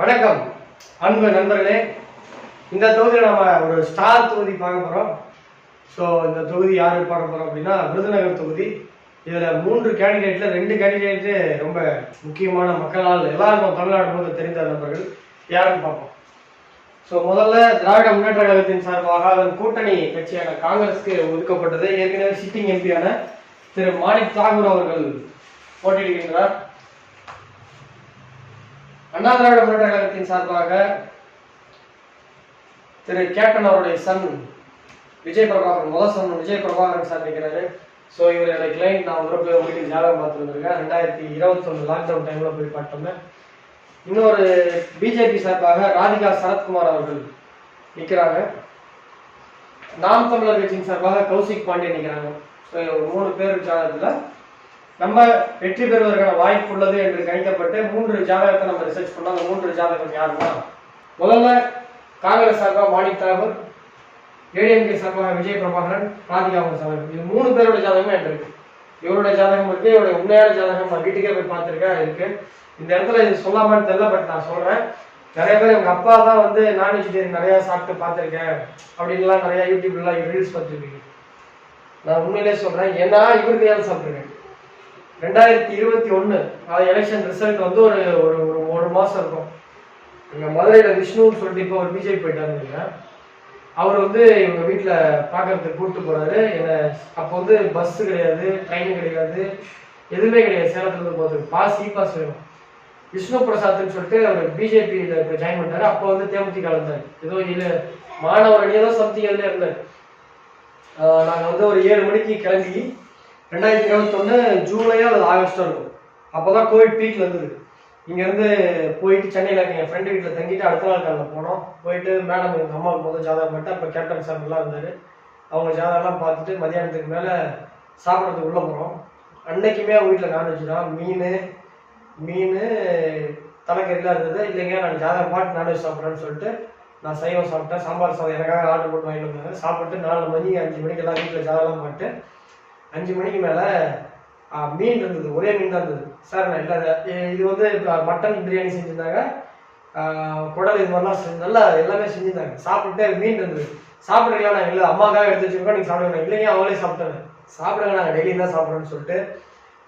வணக்கம். அன்பு நண்பர்களே இந்த தொகுதியில் நம்ம ஒரு ஸ்டார் தொகுதி பார்க்க போகிறோம் ஸோ இந்த தொகுதி யார் பார்க்க போகிறோம் அப்படின்னா விருதுநகர் தொகுதி. இதில் மூன்று கேண்டிடேட்டில் ரெண்டு கேண்டிடேட்டு ரொம்ப முக்கியமான மக்களால் எல்லாருக்கும் தமிழ்நாடு முழுவதும் தெரிந்த நண்பர்கள். யாருன்னு பார்ப்போம்? ஸோ முதல்ல திராவிட முன்னேற்ற கழகத்தின் சார்பாக அதன் கூட்டணி கட்சியான காங்கிரஸ்க்கு ஒதுக்கப்பட்டது. ஏற்கனவே சிட்டிங் எம்பியான திரு மாணிக் தாகூர் அவர்கள் போட்டியிடுகின்றார். அண்ணா திராவிட முன்னேற்ற கழகத்தின் சார்பாக திரு கேப்டன் அவருடைய சன் விஜய் பிரபாகரன் முதல் சன் விஜய் பிரபாகரன் சார் நிற்கிறாரு. ஸோ இவர் எனக்கு கிளைண்ட் நான் ஒரு போய் வீட்டுக்கு ஜாதகம் பார்த்துருந்துருக்கேன். ரெண்டாயிரத்தி ரெண்டாயிரத்தி இருபத்தொன்று லாக்டவுன் டைமில் போய் பார்த்தோம்னா இன்னொரு பிஜேபி சார்பாக ராதிகா சரத்குமார் அவர்கள் நிற்கிறாங்க. நாம் தமிழர் கட்சியின் சார்பாக கௌசிக் பாண்டியன் நிற்கிறாங்க. ஸோ மூணு பேர் ஜாதகத்தில் நம்ம வெற்றி பெறுவதற்கான வாய்ப்பு உள்ளது என்று கணிக்கப்பட்டு மூன்று ஜாதகத்தை நம்ம ரிசர்ச் பண்ணோம். அந்த மூன்று ஜாதகம் யாருன்னா முதல்ல காங்கிரஸ் சார்பாக மாணிக் தாகூர் ஏடிஎம்கே சார்பாக விஜய் பிரபாகரன் ராதிகா சார் இது மூணு பேரோட ஜாதகமே என்கிட்ட இருக்கு. இவருடைய ஜாதகம் இருக்கு இவருடைய உண்மையான ஜாதகம் நான் வீட்டுக்கே போய் பார்த்துருக்கேன் இருக்கு. இந்த இடத்துல இது சொல்லாமான்னு தெரியல பட் நான் சொல்றேன். நிறைய பேர் எங்க அப்பா தான் வந்து நான் வெஜிடேரியன் நிறைய சாப்பிட்டு பார்த்துருக்கேன் அப்படின்லாம் நிறைய யூடியூப்லாம் ரீல்ஸ் பார்த்துருக்கீங்க. நான் உண்மையிலே சொல்றேன் ஏன்னா இவருக்கு ஏன் சாப்பிட்ருக்கேன் ரெண்டாயிரத்தி இருபத்தி ஒன்று அது எலெக்ஷன் ரிசல்ட் வந்து ஒரு ஒரு ஒரு ஒரு மாதம் இருக்கும். இங்கே மதுரையில் விஷ்ணுன்னு சொல்லிட்டு இப்போ ஒரு பிஜேபி போயிட்டாருங்க அவர் வந்து இவங்க வீட்டில் பார்க்கறதுக்கு கூப்பிட்டு போறாரு. என்னை அப்போ வந்து பஸ் கிடையாது ட்ரெயின் கிடையாது எதுவுமே கிடையாது. சேலத்துலேருந்து போகிறதுக்கு பாஸ் இ பாஸ் வேணும். விஷ்ணு பிரசாத்னு சொல்லிட்டு அவர் பிஜேபியில் இப்போ ஜாயின் பண்ணார் அப்போ வந்து தேமுதிக இருந்தார் ஏதோ இல்லை மாணவர் அணி சம்திங் அதில் இருந்தார். நாங்கள் வந்து ஒரு ஏழு மணிக்கு கிளம்பி ரெண்டாயிரத்தி இருபத்தொன்று ஜூலையோ அல்லது ஆகஸ்டோ இருக்கும். அப்போ தான் கோவிட் பீக் வந்தது. இங்கேருந்து போயிட்டு சென்னையில் எங்கள் ஃப்ரெண்டு வீட்டில் தங்கிட்டு அடுத்த நாள் காலையில் போனோம். போயிட்டு மேடம் எங்கள் அம்மாவுக்கு முதல் ஜாதகம் பண்ணிட்டு அப்போ கேப்டன் சார் இருந்தார். அவங்க ஜாதகம்லாம் பார்த்துட்டு மதியானத்துக்கு மேலே சாப்பிட்றதுக்கு உள்ளே போகிறோம் அன்னைக்குமே அவங்க வீட்டில் நான்வெஜ் தான். மீன் மீன் தலைக்கறிலாம் இருந்தது. இல்லைங்க நான் ஜாதகம் பாட்டு நான்வெஜ் சாப்பிட்றேன்னு சொல்லிட்டு நான் சைவம் சாப்பிட்டேன். சாம்பார் சாதம் எனக்காக ஆர்டர் போட்டு வாங்கிட்டு வந்தாங்க. சாப்பிட்டு நாலு மணி அஞ்சு மணிக்கு எல்லாம் வீட்டில் ஜாதகம் பாட்டு அஞ்சு மணிக்கு மேலே மீன் இருந்தது ஒரே மீன் தான் இருந்தது. சார் நான் இல்லை இது வந்து இப்போ மட்டன் பிரியாணி செஞ்சுருந்தாங்க. குடல் இது மாதிரிலாம் செஞ்சு நல்லா எல்லாமே செஞ்சுருந்தாங்க. சாப்பிட்டுட்டு மீன் இருந்தது. சாப்பிட்றீங்களா நான் இல்லை. அம்மாக்காக எடுத்து வச்சிருக்கோம் நீங்கள் சாப்பிடுங்க. இல்லைங்க அவங்களே சாப்பிட்டாங்க. சாப்பிடுங்க நாங்கள் டெய்லி தான் சாப்பிட்றோன்னு சொல்லிட்டு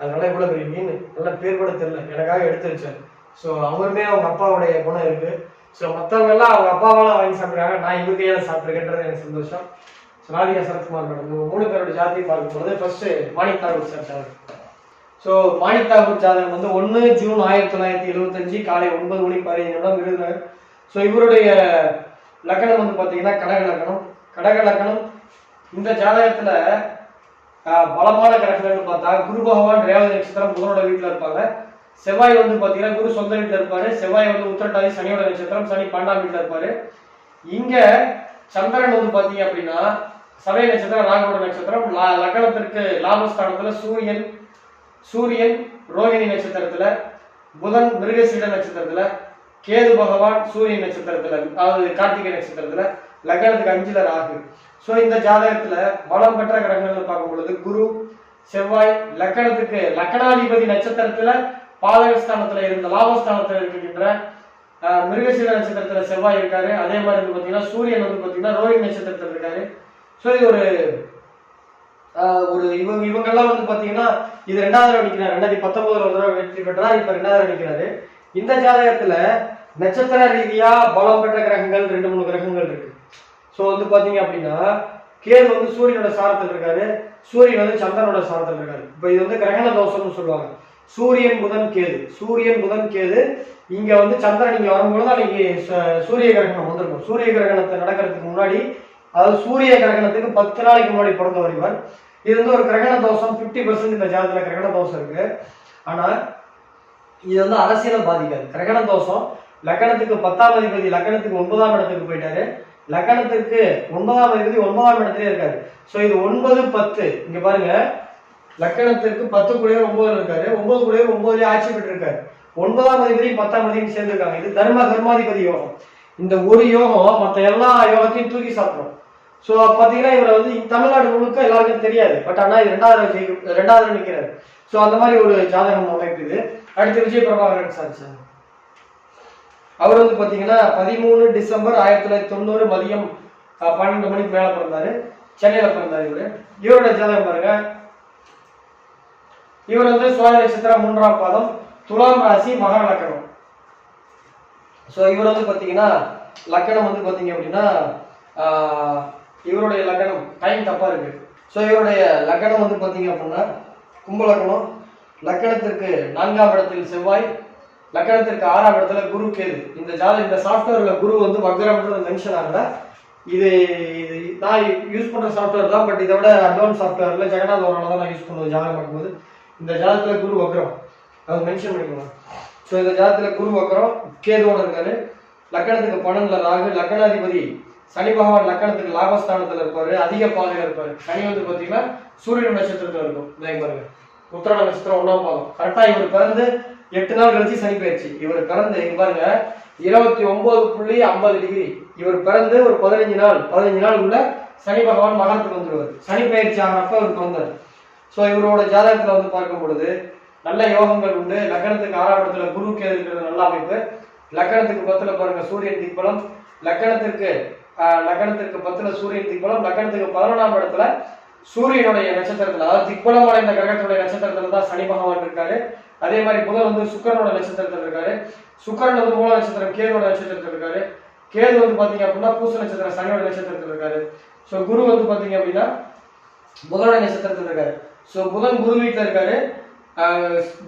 அதனால இவ்வளோ பெரிய மீன் நல்லா பேர் கூட தெரில எனக்காக எடுத்து வச்சார் ஸோ அவருமே அவங்க அப்பாவுடைய குணம் இருக்குது ஸோ மற்றவங்க எல்லாம் அவங்க அப்பாவெல்லாம் வாங்கி சாப்பிட்றாங்க. நான் இவருக்கையாக கையால் சாப்பிட்ருக்கேன்றது எனக்கு சந்தோஷம். ராதிகா சரத்குமார் மேடம். இவங்க மூணு பேரோட ஜாதியை பார்க்கும்போது ஃபர்ஸ்ட் மாணிக் தாகூர் சார் ஜாதகம். ஸோ மாணிக் தாகூர் ஜாதகம் வந்து ஒன்று ஜூன் ஆயிரத்தி தொள்ளாயிரத்தி எழுபத்தஞ்சு காலை ஒன்பது மணி பதினைந்து நிமிடம் விருதுநகர் ஸோ இவருடைய லக்கணம் வந்து பார்த்தீங்கன்னா கடக லக்கணம். கடக லக்கணம் இந்த ஜாதகத்தில் பலமான கிரகங்கள்னு பார்த்தா குரு பகவான் ரேவதி நட்சத்திரம் புதனோட வீட்டில் இருப்பாங்க. செவ்வாய் வந்து பார்த்தீங்கன்னா குரு சொந்த வீட்டில் இருப்பாரு. செவ்வாய் வந்து உத்திரட்டாதி சனியோட நட்சத்திரம் சனி பன்னெண்டாம் வீட்டில் இருப்பாரு. இங்கே சந்திரன் வந்து பார்த்தீங்க அப்படின்னா சதய நட்சத்திரம் ராகவோட நட்சத்திரம் லக்னத்திற்கு லாபஸ்தானத்துல சூரியன் சூரியன் ரோகிணி நட்சத்திரத்துல புதன் மிருகசீட நட்சத்திரத்துல கேது பகவான் சூரியன் நட்சத்திரத்துல அதாவது கார்த்திகை நட்சத்திரத்துல லக்னத்துக்கு அஞ்சுல ராகு. ஸோ இந்த ஜாதகத்துல பலம் பெற்ற கிரகங்கள்னு பார்க்கும் பொழுது குரு செவ்வாய் லக்கணத்துக்கு லக்கணாதிபதி நட்சத்திரத்துல பாதகஸ்தானத்துல இருந்த லாபஸ்தானத்துல இருக்கின்ற மிருகசீல நட்சத்திரத்துல செவ்வாய் இருக்காரு. அதே மாதிரி வந்து பாத்தீங்கன்னா சூரியன் வந்து பாத்தீங்கன்னா ரோஹிணி நட்சத்திரத்துல இருக்காரு. ஸோ இது ஒரு ஒரு இவங்க இவங்கெல்லாம் வந்து பாத்தீங்கன்னா இது ரெண்டாவது தடவை நிக்கிறாரு ரெண்டாயிரத்தி பத்தொன்பதுல ஒரு தடவை வெற்றி பெற்றார் இப்ப ரெண்டாவது தடவை இந்த ஜாதகத்துல நட்சத்திர ரீதியா பலம் பெற்ற கிரகங்கள் ரெண்டு மூணு கிரகங்கள் இருக்கு. ஸோ வந்து பாத்தீங்க அப்படின்னா கேது வந்து சூரியனோட சாரத்தில் இருக்காரு. சூரியன் வந்து சந்திரனோட சாரத்தில் இருக்காரு. இப்போ இது வந்து கிரகண தோஷம்னு சொல்லுவாங்க. சூரியன் புதன் கேது. சூரியன் புதன் கேது. இங்க வந்து சந்திரன் இங்க வரும்போது அன்னைக்கு ச- சூரிய கிரகணம் வந்திருக்கும். சூரிய கிரகணத்தை நடக்கிறதுக்கு முன்னாடி அதாவது சூரிய கிரகணத்துக்கு பத்து நாளைக்கு முன்னாடி பிறந்தவர் இவர். இது வந்து ஒரு கிரகண தோஷம் 50% பர்சன்ட் இந்த ஜாதகத்துல கிரகண தோஷம் இருக்கு. ஆனா இது வந்து அரசியலை பாதிக்காது. கிரகண தோஷம் லக்கணத்துக்கு பத்தாம் அதிபதி லக்கணத்துக்கு ஒன்பதாம் இடத்துக்கு போயிட்டாரு. லக்கணத்துக்கு ஒன்பதாம் அதிபதி ஒன்பதாம் இடத்துலயே இருக்காரு. சோ இது ஒன்பது பத்து. இங்க பாருங்க. லக்கணத்திற்கு பத்து கூடியவர் ஒன்பதுல இருக்காரு. ஒன்பது கூடியவர் ஒன்பதுலயே ஆட்சி பெற்று இருக்காரு ஒன்பதாம் அதிபதி பத்தாம் அதிபதியும் சேர்ந்திருக்காங்க. இது தர்ம கர்மாதிபதி யோகம். இந்த ஒரு யோகம் மற்ற எல்லா யோகத்தையும் தூக்கி சாப்பிடும். ஸோ பார்த்தீங்கன்னா இவரை வந்து தமிழ்நாடு முழுக்க எல்லாருக்கும் தெரியாது. பட் ஆனால் இது ரெண்டாவது ஜெயிக்கும் ரெண்டாவது நிற்கிறாரு ஸோ அந்த மாதிரி ஒரு ஜாதகம் அமைப்பு இது அடுத்து விஜய் பிரபாகரன் சார் சார். அவர் வந்து பார்த்தீங்கன்னா பதிமூணு டிசம்பர் ஆயிரத்தி தொள்ளாயிரத்தி தொண்ணூறு மதியம் பன்னெண்டு மணிக்கு மேலே பிறந்தாரு. சென்னையில் பிறந்தார் இவர். இவரோட ஜாதகம் பாருங்க. இவர் வந்து சுவாதி நட்சத்திரம் மூன்றாம் பாதம் துலாம் ராசி மகா லக்கணம். ஸோ இவர் வந்து பார்த்தீங்கன்னா லக்கணம் வந்து பார்த்தீங்க அப்படின்னா இவருடைய லக்கணம் டைம் தப்பா இருக்கு. ஸோ இவருடைய லக்கணம் வந்து பார்த்தீங்க அப்படின்னா கும்பலக்கணம் லக்கணத்திற்கு நான்காம் இடத்தில் செவ்வாய் லக்கணத்திற்கு ஆறாம் இடத்துல குரு கேது. இந்த ஜாத இந்த சாஃப்ட்வேர்ல குரு வந்து வக்ரம்ன்றது மென்ஷன் ஆகல இது இது நான் யூஸ் பண்ற சாஃப்ட்வேர் தான் பட் இதை விட அட்வான்ஸ் சாஃப்ட்வேர்ல ஜெகநாத் தான் நான் யூஸ் பண்ணுவேன் ஜாதகம் பார்க்கும்போது. இந்த ஜாதகத்துல குரு வக்ரம். அது மென்ஷன் பண்ணிக்கலாம் ஸோ இந்த ஜாதகத்துல குரு வக்ரம் கேதுவோட இருக்காரு. லக்கணத்துக்கு பன்னெண்டுல ராகு லக்கணாதிபதி சனி பகவான் லக்கணத்துக்கு லாபஸ்தானத்துல இருப்பாரு அதிக பாதையில இருப்பாரு. சனி வந்து பாத்தீங்கன்னா சூரியன் நட்சத்திரத்துல இருக்கும். இதை பாருங்க. உத்திர நட்சத்திரம் ஒன்றாம் பாதம். கரெக்டா இவர் பிறந்து எட்டு நாள் கழிச்சு சனி பயிற்சி இவர் பிறந்து இங்க பாருங்க இருபத்தி ஒன்பது புள்ளி ஐம்பது டிகிரி. இவர் பிறந்து ஒரு பதினஞ்சு நாள் பதினஞ்சு நாள் உள்ள சனி பகவான் மகரத்துக்கு வந்துருவார். சனி பயிற்சி ஆனப்ப இவர் வந்தார் ஸோ இவரோட ஜாதகத்துல வந்து பார்க்கும் பொழுது நல்ல யோகங்கள் உண்டு. லக்கணத்துக்கு ஆறாம் இடத்துல குரு கேது இருக்கிறது நல்ல அமைப்பு. லக்கணத்துக்கு பத்துல பாருங்க சூரியன் திக்பலம். லக்கணத்திற்கு லக்னத்திற்கு பத்துல சூரியன் திக்பலம் லக்னத்துக்கு பதினொன்றாம் இடத்துல சூரியனுடைய நட்சத்திரத்துல அதாவது திக்பலம் அடைந்த கிரகத்துடைய நட்சத்திரத்துல தான் சனி பகவான் இருக்காரு. அதே மாதிரி புதன் வந்து சுக்கரனோட நட்சத்திரத்துல இருக்காரு. சுக்கரன் வந்து மூல நட்சத்திரம் கேதுவோட நட்சத்திரத்துல இருக்காரு. கேது வந்து பாத்தீங்க அப்படின்னா பூச நட்சத்திரம் சனியோட நட்சத்திரத்துல இருக்காரு. ஸோ குரு வந்து பாத்தீங்க அப்படின்னா புதனோட நட்சத்திரத்தில் இருக்காரு. ஸோ புதன் குரு வீட்டில் இருக்காரு.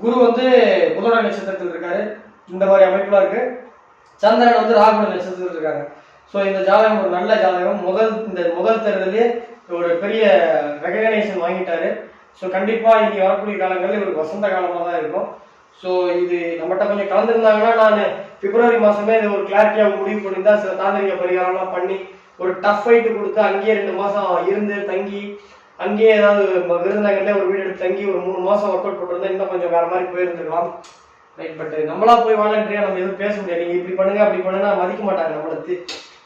குரு வந்து புதனோட நட்சத்திரத்தில் இருக்காரு. இந்த மாதிரி அமைப்புலாம் இருக்கு. சந்திரன் வந்து ராகுட நட்சத்திரத்தில் இருக்காங்க ஸோ இந்த ஜாதகம் ஒரு நல்ல ஜாதகம். முதல் இந்த முதல் தேர்தலே ஒரு பெரிய ரெகக்னேஷன் வாங்கிட்டாரு. ஸோ கண்டிப்பாக இனி வரக்கூடிய காலங்களில் இவருக்கு வசந்த காலமாக தான் இருக்கும். ஸோ இது நம்மகிட்ட கொஞ்சம் கலந்துருந்தாங்கன்னா நான் பிப்ரவரி மாதமே இது ஒரு கிளாரிட்டியாக முடிவு பண்ணியிருந்தா சில தாந்திரிக பரிகாரம்லாம் பண்ணி ஒரு டஃப் ஃபைட்டு கொடுத்து அங்கேயே ரெண்டு மாதம் இருந்து தங்கி அங்கேயே ஏதாவது ம- ஒரு வீடு எடுத்து தங்கி ஒரு மூணு மாதம் ஒர்க் அவுட் போட்டிருந்தா இன்னும் கொஞ்சம் வேற மாதிரி போயிருந்துருக்கலாம். ரைட் பட் நம்மளா போய் வாலண்டரியா நம்ம எதுவும் பேச முடியாது. நீங்க இப்படி பண்ணுங்க அப்படி பண்ணுங்க மதிக்க மாட்டாங்க நம்மள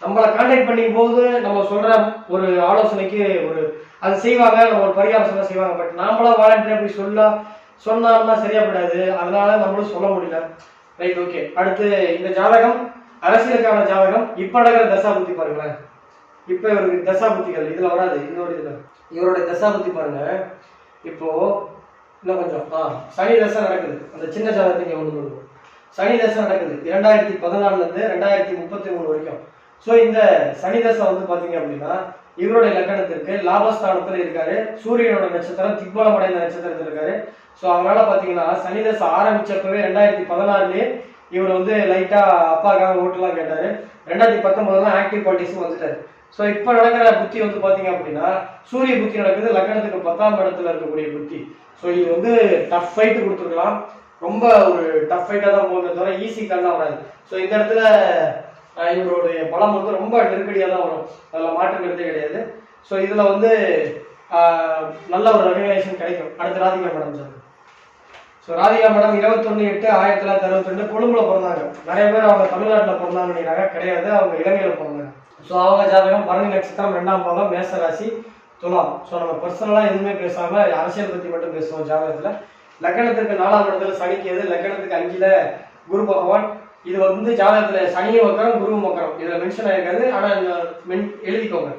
நம்மளை கான்டாக்ட் பண்ணிக்கும் போது நம்ம சொல்ற ஒரு ஆலோசனைக்கு ஒரு அது செய்வாங்க நம்ம ஒரு பரிகாரம் சொல்ல செய்வாங்க. பட் நாமளா வாலண்டியர் அப்படி சொல்ல சொன்னோம்னா சரியாப்படாது அதனால நம்மளும் சொல்ல முடியல. ரைட் ஓகே அடுத்து இந்த ஜாதகம் அரசியலுக்கான ஜாதகம். இப்ப நடக்கிற தசா புத்தி பாருங்களேன். இப்ப இவருக்கு தசா புத்திகள் இதுல வராது இன்னொரு இதுல. இவருடைய தசா புத்தி பாருங்க. இப்போ இன்னும் கொஞ்சம் ஆ சனி தசை நடக்குது. அந்த சின்ன ஜாதகத்தை ஒன்று சொல்லுவோம் சனி தசை நடக்குது. இரண்டாயிரத்தி பதினாலுல இருந்து ரெண்டாயிரத்தி முப்பத்தி மூணு வரைக்கும். ஸோ இந்த சனிதசை வந்து பார்த்தீங்க அப்படின்னா இவருடைய லக்கணத்திற்கு லாபஸ்தானத்தில் இருக்காரு. சூரியனோட நட்சத்திரம் திக்பலம் அடைந்த நட்சத்திரத்தில் இருக்காரு. ஸோ அதனால பார்த்தீங்கன்னா சனிதசை ஆரம்பிச்சப்பவே ரெண்டாயிரத்தி பதினாறுலேயே இவர் வந்து லைட்டா அப்பாக்காக ஓட்டுலாம் கேட்டாரு. ரெண்டாயிரத்தி பத்தொன்பதுல ஆக்டிவ் பாலிட்டிக்ஸும் வந்துட்டாரு. ஸோ இப்போ நடக்கிற புத்தி வந்து பார்த்தீங்க அப்படின்னா சூரிய புத்தி நடக்குது லக்கணத்துக்கு பத்தாம் இடத்துல இருக்கக்கூடிய புத்தி. ஸோ இது வந்து டஃப் ஃபைட்டு கொடுத்துருக்கலாம். ரொம்ப ஒரு டஃப் ஃபைட்டாக தான் போகுது தவிர ஈஸி கண்ணா வராது. ஸோ இந்த இடத்துல இவருடைய பலம் வந்து ரொம்ப நெருக்கடியாக தான் வரும். அதில் மாற்றம் கருத்தே கிடையாது. ஸோ இதில் வந்து நல்ல ஒரு ரெகனைசேஷன் கிடைக்கும். அடுத்து Radhika madam sir so Radhika madam இருபத்தொன்னு எட்டு ஆயிரத்தி தொள்ளாயிரத்தி அறுபத்தி ரெண்டு கொழும்புல பிறந்தாங்க. நிறைய பேர் அவங்க தமிழ்நாட்டில் பிறந்தாங்கன்னாங்க கிடையாது அவங்க இலங்கையில் பிறந்தாங்க. ஸோ அவங்க ஜாதகம் பரணி நட்சத்திரம் ரெண்டாம் பாதம் மேசராசி துலாம். ஸோ நம்ம பர்சனலாக எதுவுமே பேசாமல் அரசியல் பற்றி மட்டும் பேசுவோம் ஜாதகத்தில். லக்கணத்திற்கு நாலாம் இடத்துல சனிக்கேது லக்கணத்துக்கு அஞ்சில் குரு பகவான். இது வந்து ஜாதகத்துல சனியும் வக்கரம் குருவும் வக்கரம் இதுல மென்ஷன் ஆயிருக்காது ஆனா எழுதிக்கோங்க.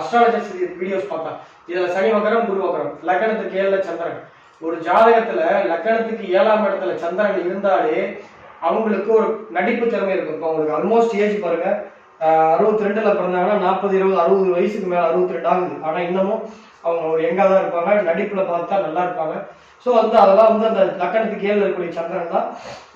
அஸ்ட்ராலஜர்ஸ் வீடியோஸ் பார்த்தா இதுல சனி வக்கரம் குரு வக்கரம் லக்கணத்துக்கு ஏழுல சந்திரன். ஒரு ஜாதகத்துல லக்கணத்துக்கு ஏழாம் இடத்துல சந்திரன் இருந்தாலே அவங்களுக்கு ஒரு நடிப்பு திறமை இருக்கும். இப்போ அவங்களுக்கு ஆல்மோஸ்ட் ஏஜ் பாருங்க. அறுபத்தி ரெண்டுல பிறந்தாங்கன்னா நாற்பது இருபது அறுபது வயசுக்கு மேல அறுபத்தி ரெண்டு ஆகுது. ஆனா இன்னமும் அவங்க ஒரு எங்கா தான் இருப்பாங்க. நடிப்புல பார்த்தா நல்லா இருப்பாங்க. ஸோ வந்து அதெல்லாம் வந்து அந்த லக்கணத்துக்கு ஏழு இருக்கக்கூடிய சந்திரன் தான்.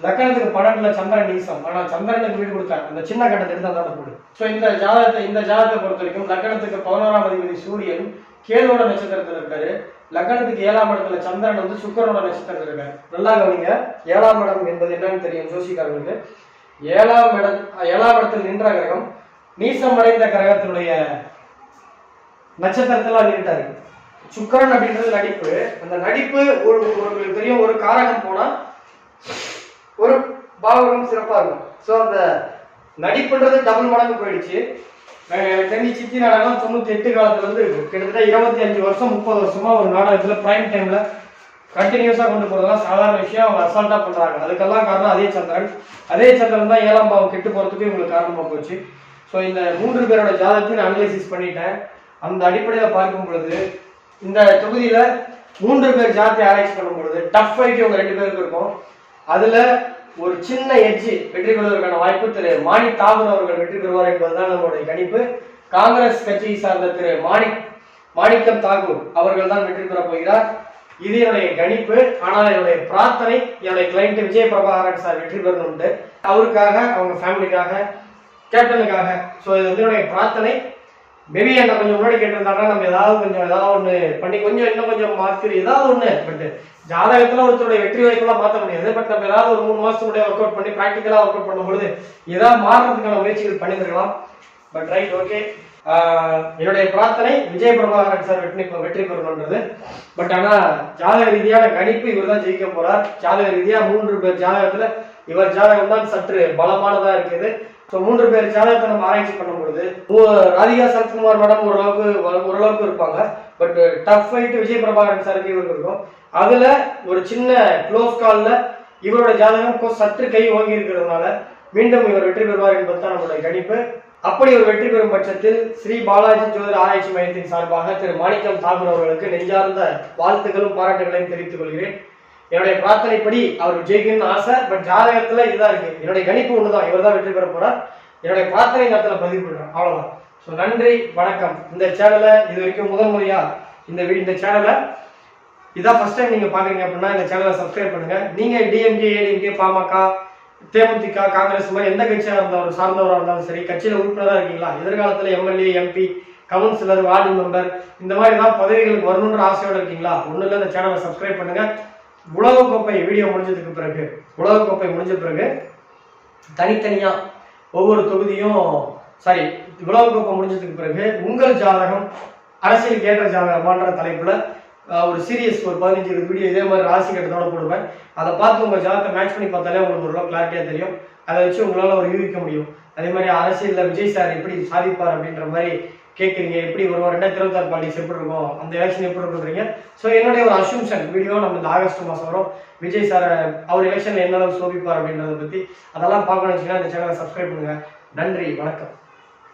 லக்கணத்துக்கு பன்னெண்டுல சந்திரன் நீசம். ஆனால் சந்திரனுக்கு வீடு கொடுத்தாங்க அந்த சின்ன கட்டத்தை எடுத்து அதான் போடு ஸோ இந்த ஜாதகத்தை இந்த ஜாதகத்தை பொறுத்த வரைக்கும் லக்கணத்துக்கு பதினோராம் அதிபதி சூரியன் கேதுவோட நட்சத்திரத்தில் இருக்காரு. லக்கணத்துக்கு ஏழாம் இடத்துல சந்திரன் வந்து சுக்கரோட நட்சத்திரத்தில் இருக்காரு. நல்லா கவனிங்க. ஏழாம் இடம் என்பது என்னன்னு தெரியும் ஜோசிக்காரர்களுக்கு. ஏழாம் இடம் ஏழாம் இடத்தில் நின்ற கிரகம் நீசமடைந்த கிரகத்தினுடைய நட்சத்திரத்துல நின்றாரு சுக்கரன் அப்படின்றது நடிப்பு. அந்த நடிப்பு ஒரு ஒரு தெரியும் ஒரு காரகம் போனா ஒரு பாவகம் சிறப்பா இருக்கும். ஸோ அந்த நடிப்புன்றது டபுள் மடங்கு போயிடுச்சு. அஹ் சித்தி நாடகம் தொண்ணூத்தி எட்டு காலத்துல இருந்து இருக்கு கிட்டத்தட்ட இருபத்தி அஞ்சு வருஷம் முப்பது வருஷமா ஒரு நாடகத்துல பிரைம் டைம்ல கண்டினியூஸா கொண்டு போறதெல்லாம் சாதாரண விஷயம். அவங்க அசால்ட்டா பண்றாங்க. அதுக்கெல்லாம் காரணம் அதே சந்திரன். அதே சந்திரன் தான் ஏழாம் பாவம் கெட்டு போறதுக்கு இவங்களுக்கு காரணமா போச்சு. ஸோ இந்த மூன்று பேரோட ஜாதகத்தையும் நான் அனலைசிஸ் பண்ணிட்டேன். அந்த அடிப்படையில் பார்க்கும் பொழுது இந்த தொகுதியில் மூன்று பேர் ஜாதி ஆராய்ச்சி பண்ணும் பொழுது டஃப் ஃபைட் இவங்க ரெண்டு பேருக்கு இருக்கும். அதுல ஒரு சின்ன எஜ்ஜி வெற்றி பெறுவதற்கான வாய்ப்பு திரு மாணி தாகூர் அவர்கள் வெற்றி பெறுவார் என்பதுதான் நம்மளுடைய கணிப்பு. காங்கிரஸ் கட்சியை சார்ந்த திரு மாணிக் மாணிக்கம் தாகூர் அவர்கள் தான் வெற்றி பெறப் போகிறார். இது என்னுடைய கணிப்பு. ஆனால் என்னுடைய பிரார்த்தனை என்னுடைய கிளைண்ட் விஜய் பிரபாகரன் சார் வெற்றி பெறணும்ட்டு அவருக்காக அவங்க ஃபேமிலிக்காக கேப்டனுக்காக ஸோ இது வந்து என்னுடைய பிரார்த்தனை. மேபி என்ன கொஞ்சம் முன்னாடி கேட்டிருந்தாங்கன்னா நம்ம ஏதாவது கொஞ்சம் ஏதாவது ஒன்று பண்ணி கொஞ்சம் இன்னும் கொஞ்சம் மாற்றி ஏதாவது ஒன்று பட் ஜாதகத்துல ஒருத்தருடைய வெற்றி வாய்ப்புலாம் மாற்ற முடியாது. பட் நம்ம ஏதாவது ஒரு மூணு மாசத்துக்கு முன்னாடி ஒர்க் அவுட் பண்ணி ப்ராக்டிக்கலாக ஒர்க் அவுட் பண்ணும்பொழுது ஏதாவது மாறுறதுக்கான முயற்சிகள் பண்ணியிருக்கலாம். பட் ரைட் ஓகே என்னுடைய பிரார்த்தனை விஜய் பிரபாகரன் சார் வெற்றி வெற்றி பெறணுன்றது பட் ஆனா ஜாதக ரீதியான கணிப்பு இவர் தான் ஜெயிக்க போறார். ஜாதக ரீதியா மூன்று பேர் ஜாதகத்துல இவர் ஜாதகம் தான் சற்று பலமானதா இருக்குது. ஸோ மூன்று பேர் ஜாதகத்தை நம்ம ஆராய்ச்சி பண்ணும் பொழுது ராதிகா சரத்குமார் மேடம் ஓரளவுக்கு ஓரளவுக்கு இருப்பாங்க. But tough fight Vijay Prabhakaran சாருக்கு இவருக்கு இருக்கும். அதில் ஒரு சின்ன க்ளோஸ் காலில் இவரோட ஜாதகம் சற்று கை ஓங்கி இருக்கிறதுனால மீண்டும் இவர் வெற்றி பெறுவார் என்பது தான் நம்மளுடைய கணிப்பு. அப்படி ஒரு வெற்றி பெறும் பட்சத்தில் ஸ்ரீ பாலாஜி ஜோதிட ஆராய்ச்சி மையத்தின் சார்பாக திரு மாணிக்கம் தாகூர் அவர்களுக்கு நெஞ்சார்ந்த வாழ்த்துக்களும் பாராட்டுகளையும் தெரிவித்துக் கொள்கிறேன். என்னுடைய பிரார்த்தனைப்படி அவர் ஜெயிக்கணும்னு ஆசை பட் ஜாதகத்துல இதுதான் இருக்கு. என்னுடைய கணிப்பு ஒண்ணுதான் இவர் தான் வெற்றி பெற போறார். என்னுடைய பிரார்த்தனை நேரத்தில் பதிவு பண்றேன். அவ்வளவுதான். ஸோ நன்றி வணக்கம். இந்த சேனலை இது வரைக்கும் முதல் முறையா இந்த இந்த சேனலை இதான் ஃபர்ஸ்ட் டைம் நீங்க பாக்குறீங்க அப்படின்னா இந்த சேனலை சப்ஸ்கிரைப் பண்ணுங்க. நீங்க DMK ADMK PMK DMDK Congress மாதிரி எந்த கட்சியா இருந்தாலும் சார்ந்தவராக இருந்தாலும் சரி கட்சியில உறுப்பினரா இருக்கீங்களா? எதிர்காலத்துல MLA MP councillor ward member இந்த மாதிரி தான் பதவிகளுக்கு வரணுன்ற ஆசையோட இருக்கீங்களா? ஒண்ணு இல்ல இந்த சேனலை சப்ஸ்கிரைப் பண்ணுங்க. உலகக்கோப்பை வீடியோ முடிஞ்சதுக்கு பிறகு உலகக்கோப்பை முடிஞ்ச பிறகு தனித்தனியா ஒவ்வொரு தொகுதியும் சாரி உலகக்கோப்பை முடிஞ்சதுக்கு பிறகு உங்கள் ஜாதகம் அரசியலுக்கு ஏற்ற ஜாதகமான்ற தலைப்புல ஒரு சீரியஸ் ஒரு பதினஞ்சு இருபது வீடியோ இதே மாதிரி ராசி கட்டத்தோட போடுவேன். அதை பார்த்து உங்க ஜாதகத்தை மேட்ச் பண்ணி பார்த்தாலே உங்களுக்கு ஒரு கிளாரிட்டியா தெரியும். அதை வச்சு உங்களால ஒரு யூகிக்க முடியும். அதே மாதிரி அரசியல்ல விஜய் சார் எப்படி சாதிப்பார் அப்படின்ற மாதிரி கேட்குறீங்க எப்படி வரும் ரெண்டாயிரத்தி இருபத்தாறு பாலிடிக்ஸ் எப்படி இருக்கும்? அந்த எலெக்ஷன் எப்படி இருக்குன்றீங்க ஸோ என்னுடைய ஒரு அசூம்ஷன் வீடியோ நம்ம இந்த ஆகஸ்ட் மாதம் வரும். விஜய் சார் அவர் எலெக்ஷன்ல என்ன அளவு சோபிப்பார் அப்படின்றத பற்றி அதெல்லாம் பார்க்கணும்னு வச்சுக்கோங்க. இந்த சேனலை சப்ஸ்கிரைப் பண்ணுங்க. நன்றி வணக்கம்.